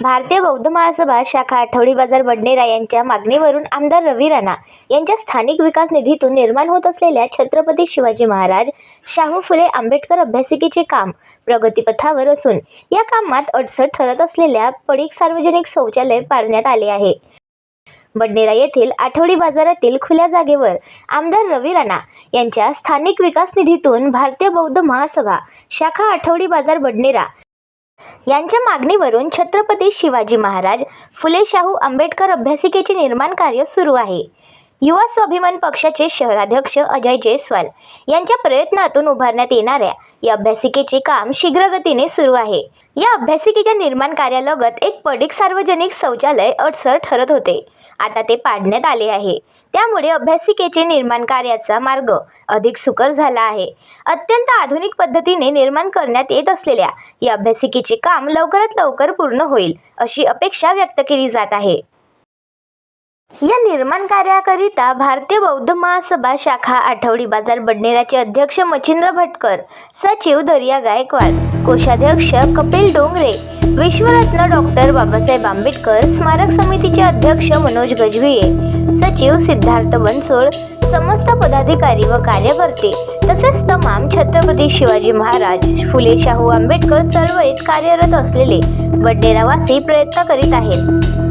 भारतीय बौद्ध महासभा शाखा आठवडी बाजार बडनेरा यांच्या मागणीवरून आमदार रवी राणा यांच्या स्थानिक विकास निधीतून निर्माण होत असलेल्या छत्रपती शिवाजी महाराज शाहू फुले आंबेडकर अभ्यासिकेचे काम प्रगतीपथावर असून या कामात अडसर ठरत असलेल्या पडीक सार्वजनिक शौचालय पाडण्यात आले आहे. बडनेरा येथील आठवडी बाजारातील खुल्या जागेवर आमदार रवी राणा यांच्या स्थानिक विकास निधीतून भारतीय बौद्ध महासभा शाखा आठवडी बाजार बडनेरा यांच्या मागणीवरून छत्रपती शिवाजी महाराज फुले शाहू आंबेडकर अभ्यासिकेचे निर्माण कार्य सुरू आहे. युवा स्वाभिमान पक्षाचे शहराध्यक्ष अजय जयस्वाल यांच्या प्रयत्नातून उभारण्यात येणाऱ्या या अभ्यासिकेचे काम शीघ्रगतीने सुरू आहे. या अभ्यासिकेच्या निर्माण कार्यालगत एक पडिक सार्वजनिक शौचालय अडसर ठरत होते. आता ते पाडण्यात आले आहे. त्यामुळे अभ्यासिकेचे निर्माण कार्याचा मार्ग अधिक सुकर झाला आहे. अत्यंत आधुनिक पद्धतीने निर्माण करण्यात येत असलेल्या या अभ्यासिकेचे काम लवकरात लवकर पूर्ण होईल अशी अपेक्षा व्यक्त केली जात आहे. या निर्माण कार्याकरिता भारतीय बौद्ध महासभा शाखा आठवडी बाजार बडनेराचे अध्यक्ष मच्छिंद्र भटकर सचिव दर्या गायकवाड कोषाध्यक्ष कपिल डोंगरे विश्वरत्न डॉक्टर बाबासाहेब आंबेडकर स्मारक समितीचे अध्यक्ष मनोज गजभिये सचिव सिद्धार्थ बनसोड समस्त पदाधिकारी व कार्यकर्ते तसेच तमाम छत्रपती शिवाजी महाराज फुले शाहू आंबेडकर चळवळीत कार्यरत असलेले बडनेरावासी प्रयत्न करीत आहेत.